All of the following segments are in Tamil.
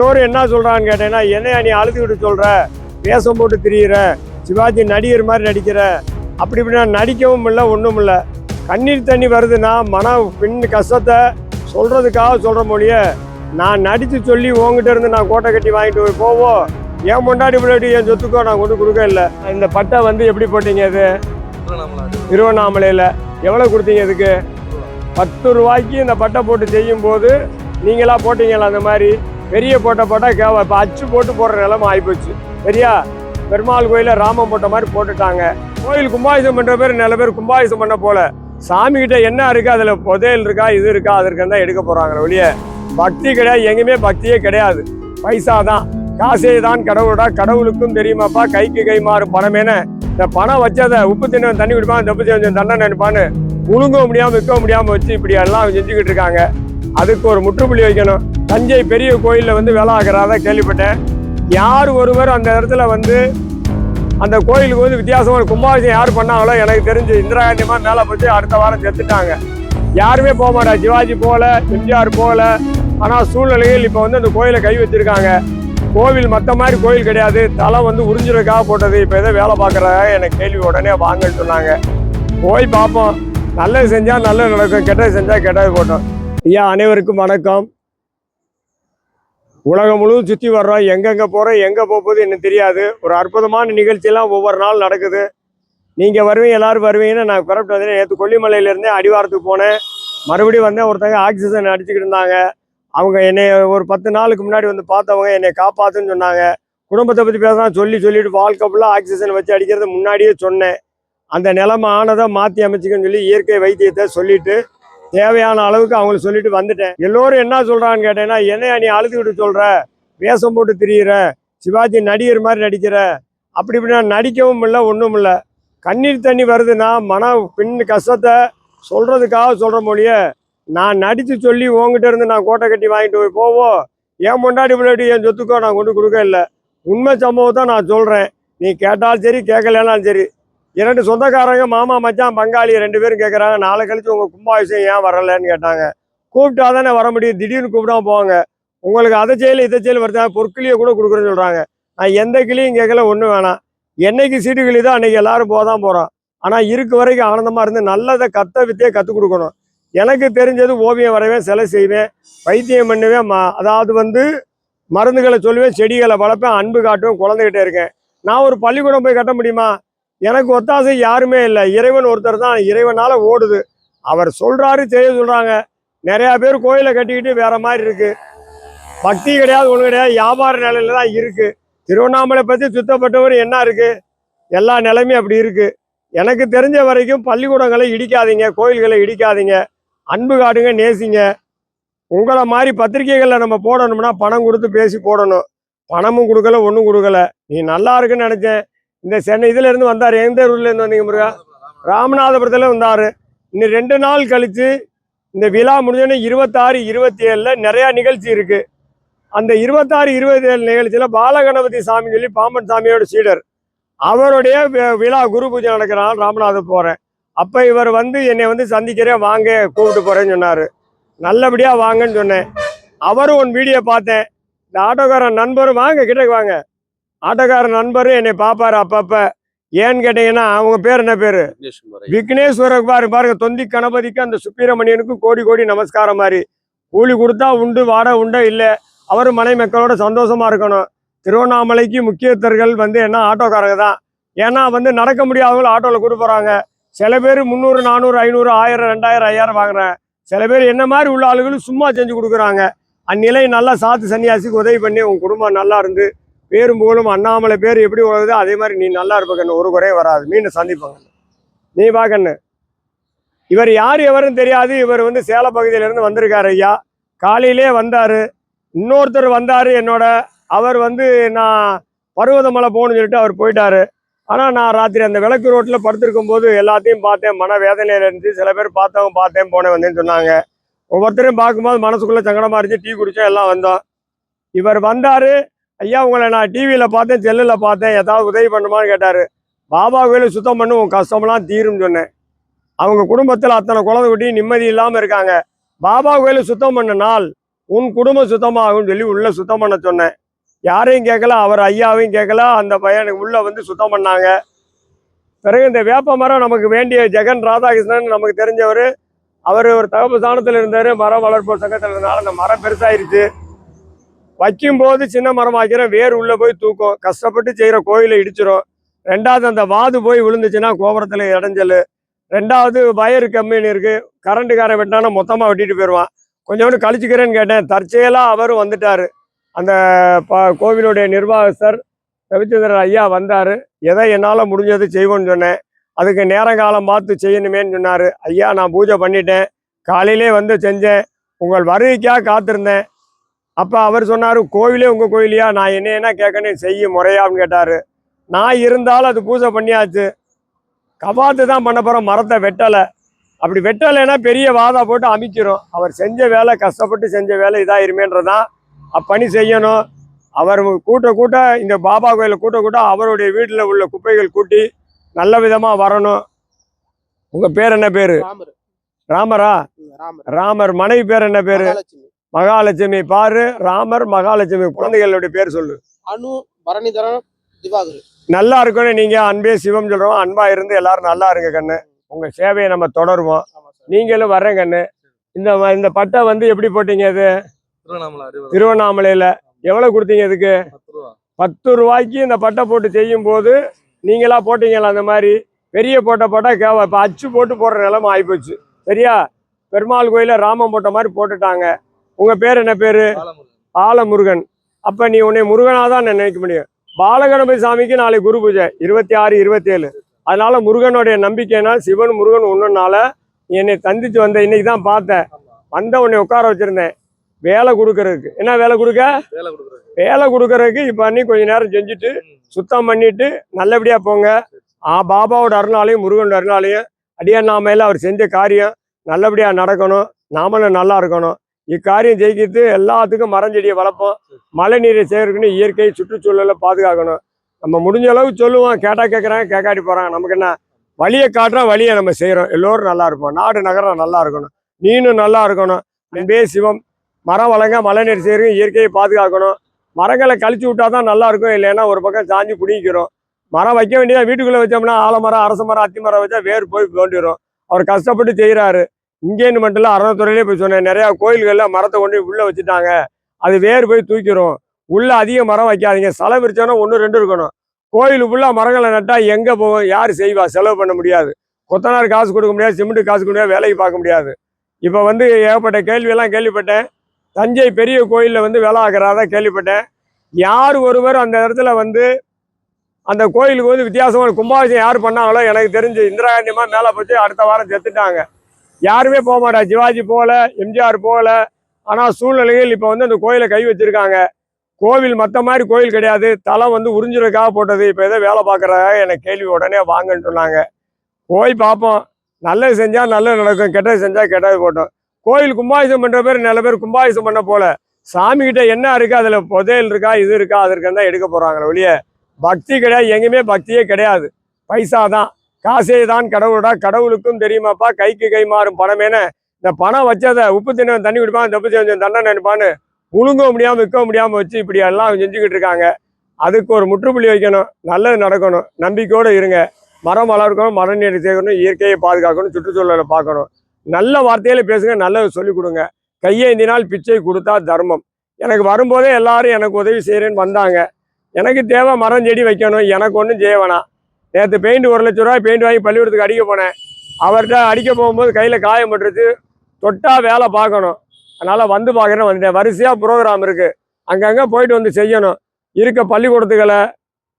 எல்லோரும் என்ன சொல்கிறான்னு கேட்டேன்னா என்னையா நீ அழுதுகிட்டு சொல்கிற வேஷம் போட்டு திரியிற? சிவாஜி நடிகர் மாதிரி நடிக்கிற? அப்படி இப்படி நான் நடிக்கவும் இல்லை ஒன்றும் இல்லை. கண்ணீர் தண்ணி வருதுன்னா மன பின் கஷ்டத்தை சொல்கிறதுக்காக சொல்கிற மொழிய நான் நடித்து சொல்லி உங்ககிட்ட இருந்து நான் கோட்டை கட்டி வாங்கிட்டு போய் போவோம் என் முன்னாடி முன்னாடி என் சொத்துக்கோ நான் கொண்டு கொடுக்க இல்லை. இந்த பட்டை வந்து எப்படி போட்டீங்க இது திருவண்ணாமலையில். எவ்வளோ கொடுத்தீங்க இதுக்கு? பத்து ரூபாய்க்கு இந்த பட்டை போட்டு செய்யும் போது நீங்களா போட்டீங்களா அந்த மாதிரி? பெரிய போட்ட போட்டால் கேவ இப்போ அச்சு போட்டு போடுற நிலம ஆகிப்போச்சு சரியா? பெருமாள் கோயிலில் ராமம் போட்ட மாதிரி போட்டுட்டாங்க. கோயில் கும்பாபிஷம் பண்ணுற பேர் நில பேர் கும்பாபிஷம் பண்ண போல. சாமி கிட்ட என்ன இருக்குது அதில் புதையல் இருக்கா இது இருக்கா அது இருக்கான்னு தான் எடுக்க போகிறாங்க ஒழிய பக்தி கிடையாது. எங்கேயுமே பக்தியே கிடையாது. பைசா தான். காசே தான் கடவுளடா. கடவுளுக்கும் தெரியுமாப்பா கைக்கு கை மாறு பணமேன இந்த பணம் வச்சதை உப்பு தின்ன தண்ணி குடிப்பான் தப்பு செஞ்ச தண்டனை நினைப்பான்னு உழுங்க முடியாமல் விற்க முடியாமல் வச்சு இப்படி எல்லாம் செஞ்சுக்கிட்டு இருக்காங்க. அதுக்கு ஒரு முற்றுப்புள்ளி வைக்கணும். தஞ்சை பெரிய கோயிலில் வந்து வேலை ஆகிறதா கேள்விப்பட்டேன். யார் ஒருவர் அந்த இடத்துல வந்து அந்த கோயிலுக்கு வந்து வித்தியாசமான கும்பாபிஷேகம் யார் பண்ணாங்களோ எனக்கு தெரிஞ்சு இந்திரா காந்தி மேலே போச்சு அடுத்த வாரம் செத்துட்டாங்க. யாருமே போக மாட்டா சிவாஜி போகல எம்ஜிஆர் போகல. ஆனால் சூழ்நிலையில் இப்போ வந்து அந்த கோயிலை கை வச்சுருக்காங்க. கோவில் மற்ற மாதிரி கோயில் கிடையாது தலை வந்து உறிஞ்சிருக்காக போட்டது இப்போ ஏதோ வேலை பார்க்குறதாக எனக்கு கேள்வி உடனே வாங்கன்னு சொன்னாங்க. போய் பார்ப்போம். நல்லது செஞ்சால் நல்லது நடக்கும் கெட்டது செஞ்சால் கெட்டது போட்டோம். ஐயா அனைவருக்கும் வணக்கம். உலகம் முழுவதும் சுற்றி வர்றோம். எங்கெங்கே போகிறோம் எங்கே போகுது எனக்கு தெரியாது. ஒரு அற்புதமான நிகழ்ச்சியெல்லாம் ஒவ்வொரு நாள் நடக்குது. நீங்கள் வருவீங்க எல்லோரும் வருவீங்கன்னு நான் புறப்பட்டு வந்தேன். நேற்று கொல்லிமலையிலேருந்தே அடிவாரத்துக்கு போனேன். மறுபடியும் வந்தேன் ஒருத்தங்க ஆக்சிஜன் அடிச்சுக்கிட்டு இருந்தாங்க. அவங்க என்னை ஒரு பத்து நாளுக்கு முன்னாடி வந்து பார்த்தவங்க என்னை காப்பாற்றுன்னு சொன்னாங்க. குடும்பத்தை பற்றி பேசலாம் சொல்லி சொல்லிட்டு வாழ்க்கை ஃபுல்லாக ஆக்சிஜன் வச்சு அடிக்கிறது முன்னாடியே சொன்னேன். அந்த நிலமை ஆனதை மாற்றி அமைச்சிக்கன்னு சொல்லி இயற்கை வைத்தியத்தை சொல்லிவிட்டு தேவையான அளவுக்கு அவங்களுக்கு சொல்லிட்டு வந்துட்டேன். எல்லோரும் என்ன சொல்றான்னு கேட்டேன்னா என்னையா நீ அழுதுகிட்டு சொல்ற? வேஷம் போட்டு திரியிற? சிவாஜி நடிகர் மாதிரி நடிக்கிற? அப்படி இப்படி நான் நடிக்கவும் இல்லை ஒன்றும் இல்லை. கண்ணீர் தண்ணி வருதுன்னா மன பின் கஷ்டத்தை சொல்கிறதுக்காக சொல்கிற மொழிய நான் நடித்து சொல்லி உங்ககிட்ட இருந்து நான் கோட்டை கட்டி வாங்கிட்டு போய் போவோம் என் முன்னாடி முன்னாடி என் சொத்துக்கோ நான் கொண்டு கொடுக்க இல்லை. உண்மை சம்பவத்தை நான் சொல்கிறேன் நீ கேட்டாலும் சரி கேட்கலனாலும் சரி இரண்டு சொந்தக்காரங்க மாமா மச்சான் பங்காளி ரெண்டு பேரும் கேட்குறாங்க நாளை கழிச்சு உங்கள் கும்பாபிஷேகம் ஏன் வரலன்னு கேட்டாங்க. கூப்பிட்டா தானே வர முடியும். திடீர்னு கூப்பிடாம போவாங்க. உங்களுக்கு அதை செய்யல இதை செய்யல வருதா பொற்கிளியை கூட கொடுக்குறேன்னு சொல்கிறாங்க நான் எந்த கிளியும் கேட்கல ஒன்றும் வேணாம். என்னைக்கு சீட்டு கிளி தான் அன்றைக்கி எல்லோரும் போக தான் போகிறோம் ஆனால் இருக்க வரைக்கும் ஆனந்தமாக இருந்து நல்லதை கத்த வித்தையை கற்றுக் கொடுக்கணும். எனக்கு தெரிஞ்சது ஓவியம் வரைவேன் சிலை செய்வேன் வைத்தியம் பண்ணுவேன் ம அதாவது வந்து மருந்துகளை சொல்லுவேன் செடிகளை வளர்ப்பேன் அன்பு காட்டுவேன் குழந்தைகிட்டே இருக்கேன். நான் ஒரு பள்ளிக்கூடம் போய் கட்ட முடியுமா? எனக்கு ஒத்தாசை யாருமே இல்லை. இறைவன் ஒருத்தர் தான். இறைவனால் ஓடுது. அவர் சொல்கிறாரு செய்ய சொல்கிறாங்க நிறையா பேர் கோயிலை கட்டிக்கிட்டு வேற மாதிரி இருக்குது பக்தி கிடையாது ஒன்று கிடையாது. வியாபார நிலையில தான் இருக்குது திருவண்ணாமலை பற்றி சுத்தப்பட்டவர் என்ன இருக்குது எல்லா நிலைமையும் அப்படி இருக்குது எனக்கு தெரிஞ்ச வரைக்கும் பள்ளிக்கூடங்களை இடிக்காதீங்க கோயில்களை இடிக்காதீங்க. அன்பு காட்டுங்க நேசிங்க. உங்களை மாதிரி பத்திரிகைகளில் நம்ம போடணும்னா பணம் கொடுத்து பேசி போடணும். பணமும் கொடுக்கல ஒன்றும் கொடுக்கல. நீ நல்லா இருக்குன்னு நினச்சேன். இந்த சென்னை இதுல இருந்து வந்தார் எந்த ஊர்ல இருந்து வந்தீங்க முருகா? ராமநாதபுரத்துல வந்தாரு. இன்னும் ரெண்டு நாள் கழிச்சு இந்த விழா முடிஞ்சோடனே இருபத்தாறு இருபத்தி ஏழுல நிறைய நிகழ்ச்சி இருக்கு. அந்த இருபத்தாறு இருபத்தி ஏழு நிகழ்ச்சியில பாலகணபதி சாமி சொல்லி பாம்பன் சாமியோட சீடர். அவருடைய விழா குரு பூஜை நடக்கிறான் ராமநாதர் போறேன். அப்ப இவர் வந்து என்னை வந்து சந்திக்கிறேன் வாங்க கூப்பிட்டு போறேன்னு சொன்னாரு. நல்லபடியா வாங்கன்னு சொன்னேன். அவரும் உன் வீடியோ பார்த்தேன். இந்த ஆட்டோக்காரன் நண்பரும் வாங்க கிட்டக்கு வாங்க. ஆட்டோக்காரன் நண்பரும் என்னை பார்ப்பாரு அப்பப்ப. ஏன்னு கேட்டீங்கன்னா அவங்க பேர் என்ன பேரு? விக்னேஸ்வரர் பாரு பாருங்க தொந்தி கணபதிக்கு அந்த சுப்பிரமணியனுக்கு கோடி கோடி நமஸ்காரம் மாதிரி. கூலி கொடுத்தா உண்டு வாடகை உண்டா இல்லை. அவர் மனை மக்களோட சந்தோஷமா இருக்கணும். திருவண்ணாமலைக்கு முக்கியஸ்தர்கள் வந்து என்ன ஆட்டோக்காரங்க தான். ஏன்னா வந்து நடக்க முடியாதவங்க ஆட்டோவில் கூட்டு போறாங்க. சில பேர் முந்நூறு நானூறு ஐநூறு ஆயிரம் ரெண்டாயிரம் ஐயாயிரம் வாங்குறாங்க. சில பேர் என்ன மாதிரி உள்ள ஆளுகளும் சும்மா செஞ்சு கொடுக்குறாங்க. அந்நிலை நல்லா சாத்து சன்னியாசிக்கு உதவி பண்ணி உன் குடும்பம் நல்லா இருந்து பேரும் புகழும் அண்ணாமலை பேர் எப்படி உழகுதோ அதே மாதிரி நீ நல்லா இருப்ப கண்ணு. ஒரு குறையும் வராது. மீண்டும் சந்திப்பாங்க நீ வா கண்ணு. இவர் யார் எவரும் தெரியாது. இவர் வந்து சேல பகுதியிலேருந்து வந்திருக்காரு ஐயா. காலையிலே வந்தார். இன்னொருத்தர் வந்தார். என்னோட அவர் வந்து நான் பருவதமலை போகணும்னு சொல்லிட்டு அவர் போயிட்டார். ஆனால் நான் ராத்திரி அந்த விளக்கு ரோட்டில் படுத்திருக்கும் போது எல்லாத்தையும் பார்த்தேன். மன வேதனையில் இருந்துச்சு சில பேர் பார்த்தவங்க பார்த்தேன் போனேன் வந்தேன்னு சொன்னாங்க. ஒவ்வொருத்தரையும் பார்க்கும்போது மனசுக்குள்ளே சங்கடமாக இருந்துச்சு. டீ குடித்தோம் எல்லாம் வந்தோம். இவர் வந்தார். ஐயா உங்களை நான் டிவியில் பார்த்தேன் செல்லில் பார்த்தேன் ஏதாவது உதவி பண்ணுமான்னு கேட்டார். பாபா கோயில் சுத்தம் பண்ணி உன் கஷ்டம்லாம் தீரும்னு சொன்னேன். அவங்க குடும்பத்தில் அத்தனை குழந்தை குட்டி நிம்மதி இல்லாமல் இருக்காங்க. பாபா கோயில் சுத்தம் பண்ண நாள் உன் குடும்பம் சுத்தமாகும்னு சொல்லி உள்ளே சுத்தம் பண்ண சொன்னேன். யாரையும் கேட்கல அவர் ஐயாவையும் கேட்கல அந்த பையனுக்கு உள்ளே வந்து சுத்தம் பண்ணாங்க. பிறகு இந்த வேப்ப மரம் நமக்கு வேண்டிய ஜெகன் ராதாகிருஷ்ணன் நமக்கு தெரிஞ்சவர். அவர் ஒரு தகப்பு ஸ்தானத்தில் இருந்தார் மரம் வளர்ப்பு சங்கத்தில் இருந்தாலும் அந்த மரம் பெருசாயிருச்சு. வைக்கும்போது சின்ன மரம் ஆக்கிறோம் வேர் உள்ள போய் தூக்கும் கஷ்டப்பட்டு செய்கிற கோயிலை இடிச்சிரும். ரெண்டாவது அந்த வாது போய் விழுந்துச்சுன்னா கோபுரத்தில் இடைஞ்சல். ரெண்டாவது வயர் கம்மின்னு இருக்கு. கரண்ட்டுக்காரன் வெட்டினானா மொத்தமாக வெட்டிட்டு போயிடுவான் கொஞ்சோண்டு கழிச்சுக்கிறேன்னு கேட்டேன். தற்செயலாக அவரும் வந்துட்டார். அந்த ப கோவிலுடைய நிர்வாகஸ்தர் ரவிச்சந்திரன் ஐயா வந்தார். எதை என்னால் முடிஞ்சது செய்வோன்னு சொன்னேன். அதுக்கு நேரங்காலம் பார்த்து செய்யணுமேன்னு சொன்னார். ஐயா நான் பூஜை பண்ணிட்டேன். காலையிலே வந்து செஞ்சேன். உங்கள் வருகைக்காக காத்திருந்தேன். அப்போ அவர் சொன்னார் கோவிலே உங்கள் கோயிலையா? நான் என்ன என்ன கேட்கணும்? செய்ய முறையான்னு கேட்டார். நான் இருந்தாலும் அது பூஜை பண்ணியாச்சு. கபாத்து தான் பண்ண போகிறோம் மரத்தை வெட்டலை. அப்படி வெட்டலைன்னா பெரிய வாதா போட்டு அமைக்கிறோம் அவர் செஞ்ச வேலை கஷ்டப்பட்டு செஞ்ச வேலை இதாயிருமேன்றதான் அப்பணி செய்யணும். அவர் கூட்ட கூட்ட இந்த பாபா கோயிலில் கூட்ட கூட்ட அவருடைய வீட்டில் உள்ள குப்பைகள் கூட்டி நல்ல விதமாக வரணும். உங்கள் பேர் என்ன பேர்? ராமர். ராமர்? மனைவி பேர் என்ன பேர்? மகாலட்சுமி பாரு ராமர் மகாலட்சுமி குழந்தைகளுடைய பேர் சொல்லு. அனு பரணிதரன் திவாகர். நல்லா இருக்கணும் நீங்க. அன்பே சிவம் சொல்றோம். அன்பா இருந்து எல்லாரும் நல்லா இருங்க கண்ணு. உங்க சேவையை நம்ம தொடருவோம். நீங்களும் வர்றேன் கண்ணு. இந்த இந்த பட்டை வந்து எப்படி போட்டீங்க இது? திருவண்ணாமலையில. எவ்வளவு கொடுத்தீங்க இதுக்கு? பத்து ரூபா. பத்து ரூபாய்க்கு இந்த பட்டை போட்டு செய்யும் போது நீங்களா போட்டீங்களா அந்த மாதிரி? பெரிய போட்ட போட்டா கேவ இப்போ அச்சு போட்டு போடுற நிலைமை ஆயிப்போச்சு. சரியா? பெருமாள் கோயில ராமம் போட்ட மாதிரி போட்டுட்டாங்க. உங்க பேர் என்ன பேரு? பாலமுருகன். பாலமுருகன். அப்ப நீ உன்னை முருகனா தான் நினைக்க முடியும். பாலகணபதி சாமிக்கு நாளைக்கு குரு பூஜை இருபத்தி ஆறு இருபத்தி ஏழு அதனால முருகனுடைய நம்பிக்கைனா சிவன் முருகன் ஒன்றுனால என்னை சந்திச்சு வந்த இன்னைக்கு தான் பார்த்தேன். வந்த உன்னை உட்கார வச்சிருந்தேன். வேலை கொடுக்கறதுக்கு. என்ன வேலை கொடுக்க? வேலை கொடுக்குறது வேலை கொடுக்கறதுக்கு இப்போ பண்ணி கொஞ்ச நேரம் செஞ்சுட்டு சுத்தம் பண்ணிட்டு நல்லபடியா போங்க. ஆ பாபாவோட அருளாலையும் முருகனோட அருளாலையும் அடியாண்ணாமையில் அவர் செஞ்ச காரியம் நல்லபடியா நடக்கணும். நாமளும் நல்லா இருக்கணும். இக்காரியம் ஜெயிக்கிறது எல்லாத்துக்கும் மரஞ்செடியை வளர்ப்போம். மழை நீரை சேகரிக்கணும் இயற்கை சுற்றுச்சூழலை பாதுகாக்கணும். நம்ம முடிஞ்ச அளவுக்கு சொல்லுவோம் கேட்டால் கேட்குறாங்க கேட்காட்டி போகிறாங்க நமக்கு என்ன? வழியை காட்டுறோம் வழியை நம்ம செய்கிறோம் எல்லோரும் நல்லா இருப்போம். நாடு நகரம் நல்லா இருக்கணும். நீனும் நல்லா இருக்கணும். அன்பே சிவம். மரம் வளங்க மழை நீர் சேகரிக்கும் இயற்கையை பாதுகாக்கணும். மரங்களை கழிச்சு விட்டா தான் நல்லா இருக்கும். இல்லைன்னா ஒரு பக்கம் சாஞ்சி பிடிக்கிறோம் மரம் வைக்க வேண்டியதாக வீட்டுக்குள்ளே வச்சோம்னா ஆலமரம் அரச மரம் அத்தி மரம் வச்சா வேர் போய் தோண்டிடும் அவர் கஷ்டப்பட்டு செய்கிறாரு இங்கேன்னு மட்டும் இல்லை அறத்துறையிலே போய் சொன்னேன். நிறையா கோயில்களில் மரத்தை கொண்டு உள்ளே வச்சுட்டாங்க. அது வேர் போய் தூக்கிடும் உள்ளே அதிக மரம் வைக்காதீங்க. செலவு இருச்சோன்னா ஒன்று ரெண்டு இருக்கணும். கோயில் ஃபுல்லாக மரங்களை நட்டால் எங்கே போகும் யார் செய்வா? செலவு பண்ண முடியாது. கொத்தனார் காசு கொடுக்க முடியாது சிமெண்ட் காசு கொடுக்க முடியாது வேலைக்கு பார்க்க முடியாது. இப்போ வந்து ஏகப்பட்ட கேள்வியெல்லாம் கேள்விப்பட்டேன். தஞ்சை பெரிய கோயிலில் வந்து வேலை ஆகிறதா கேள்விப்பட்டேன். யார் ஒருவர் அந்த இடத்துல வந்து அந்த கோயிலுக்கு வந்து வித்தியாசமான கும்பாபிஷேகம் யார் பண்ணாங்களோ எனக்கு தெரிஞ்சு இந்திரா காந்தியமாக மேலே போச்சு அடுத்த வாரம் செத்துட்டாங்க. யாருமே போக மாட்டா சிவாஜி போகல எம்ஜிஆர் போகல. ஆனால் சூழ்நிலையில் இப்போ வந்து அந்த கோயிலை கை வச்சிருக்காங்க. கோவில் மற்ற மாதிரி கோயில் கிடையாது. தலை வந்து உறிஞ்சுறதுக்காக போட்டது. இப்போ ஏதோ வேலை பார்க்குறதாக எனக்கு கேள்வி உடனே வாங்கன்னு சொன்னாங்க. போய் பார்ப்போம். நல்லது செஞ்சால் நல்லது நடக்கும். கெட்டது செஞ்சால் கெட்டது போட்டோம். கோயில் கும்பாபிஷம் பண்ணுற பேர் நல்ல பேர் கும்பாபிஷேகம் பண்ண போல. சாமிக்கிட்ட என்ன இருக்குது அதில் புதையல் இருக்கா இது இருக்கா அது இருக்கான்னு தான் எடுக்க போகிறாங்களே ஒழிய பக்தி கிடையாது. எங்கேயுமே பக்தியே கிடையாது. பைசா தான் காசே தான் கடவுளடா கடவுளுக்கும் தெரியுமாப்பா கைக்கு கை மாறும் பணமேன இந்த பணம் வச்சதை உப்பு தினம் தண்ணி விடுப்பான் தப்பு செஞ்சு தண்டனை நினைப்பான்னு முழுங்க முடியாமல் விற்க முடியாமல் வச்சு இப்படி எல்லாம் செஞ்சுக்கிட்டு இருக்காங்க. அதுக்கு ஒரு முற்றுப்புள்ளி வைக்கணும். நல்லது நடக்கணும். நம்பிக்கையோடு இருங்க. மரம் வளர்க்கணும் மர நீர் சேர்க்கணும் இயற்கையை பாதுகாக்கணும் சுற்றுச்சூழலை பார்க்கணும். நல்ல வார்த்தையில பேசுங்க நல்லது சொல்லிக் கொடுங்க. கையேந்தினால் பிச்சை கொடுத்தா தர்மம். எனக்கு வரும்போதே எல்லாரும் எனக்கு உதவி செய்கிறேன்னு வந்தாங்க. எனக்கு தேவை மரம் செடி வைக்கணும். எனக்கு ஒன்றும் செய்ய வேணாம். நேற்று பெயிண்ட் ஒரு லட்ச ரூபாய் பெயிண்ட் வாங்கி பள்ளிக்கூடத்துக்கு அடிக்க போனேன். அவர்கிட்ட அடிக்க போகும்போது கையில் காயம் பட்டுருச்சு. தொட்டா வேலை பார்க்கணும். அதனால் வந்து பார்க்குறேன் வந்துட்டேன். வரிசையாக ப்ரோக்ராம் இருக்குது அங்கங்கே போயிட்டு வந்து செய்யணும். இருக்க பள்ளிக்கூடத்துகளை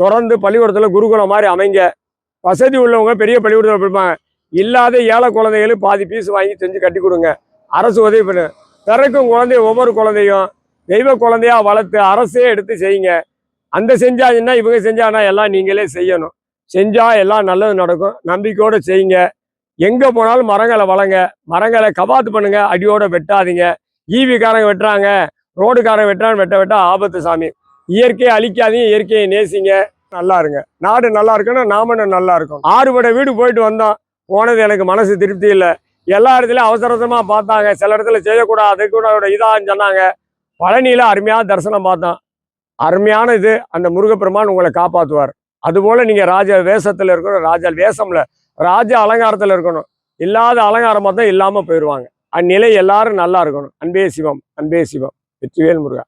தொடர்ந்து பள்ளிக்கூடத்தில் குருகுலம் மாதிரி அமைங்க. வசதி உள்ளவங்க பெரிய பள்ளிக்கூடத்தில் படிப்பாங்க. இல்லாத ஏழை குழந்தைகளும் பாதி பீஸ் வாங்கி செஞ்சு கட்டி கொடுங்க. அரசு உதவி பண்ணு. பிறக்கும் குழந்தைய ஒவ்வொரு குழந்தையும் தெய்வ குழந்தையாக வளர்த்து அரசே எடுத்து செய்யுங்க. அந்த செஞ்சாங்கன்னா இவங்க செஞ்சாங்கன்னா எல்லாம் நீங்களே செய்யணும். செஞ்சால் எல்லாம் நல்லது நடக்கும். நம்பிக்கையோடு செய்யுங்க. எங்கே போனாலும் மரங்களை வளங்க. மரங்களை கபாத்து பண்ணுங்க. அடியோடு வெட்டாதீங்க. ஈவிக்காரங்க வெட்டுறாங்க. ரோடுக்காரங்க வெட்டுறான்னு வெட்ட வெட்ட ஆபத்து சாமி. இயற்கையை அழிக்காதீங்க. இயற்கையை நேசிங்க. நல்லா இருங்க. நாடு நல்லா இருக்குன்னா நாமனும் நல்லா இருக்கும். ஆறுபடை வீடு போயிட்டு வந்தோம். போனது எனக்கு மனசு திருப்தி இல்லை. எல்லா இடத்துலையும் அவசர பார்த்தாங்க. சில இடத்துல செய்யக்கூடாது கூட இதான்னு சொன்னாங்க. பழனியில் அருமையான தரிசனம் பார்த்தோம். அருமையான இது. அந்த முருகப்பெருமான் உங்களை காப்பாற்றுவார் அதுபோல் நீங்க ராஜ வேஷத்துல இருக்கணும் ராஜா வேஷம்ல ராஜ அலங்காரத்துல இருக்கணும். இல்லாத அலங்காரம் மட்டும் இல்லாம போயிடுவாங்க அந்நிலை எல்லாரும் நல்லா இருக்கணும். அன்பே சிவம் அன்பே சிவம். வெற்றிவேல் முருகா.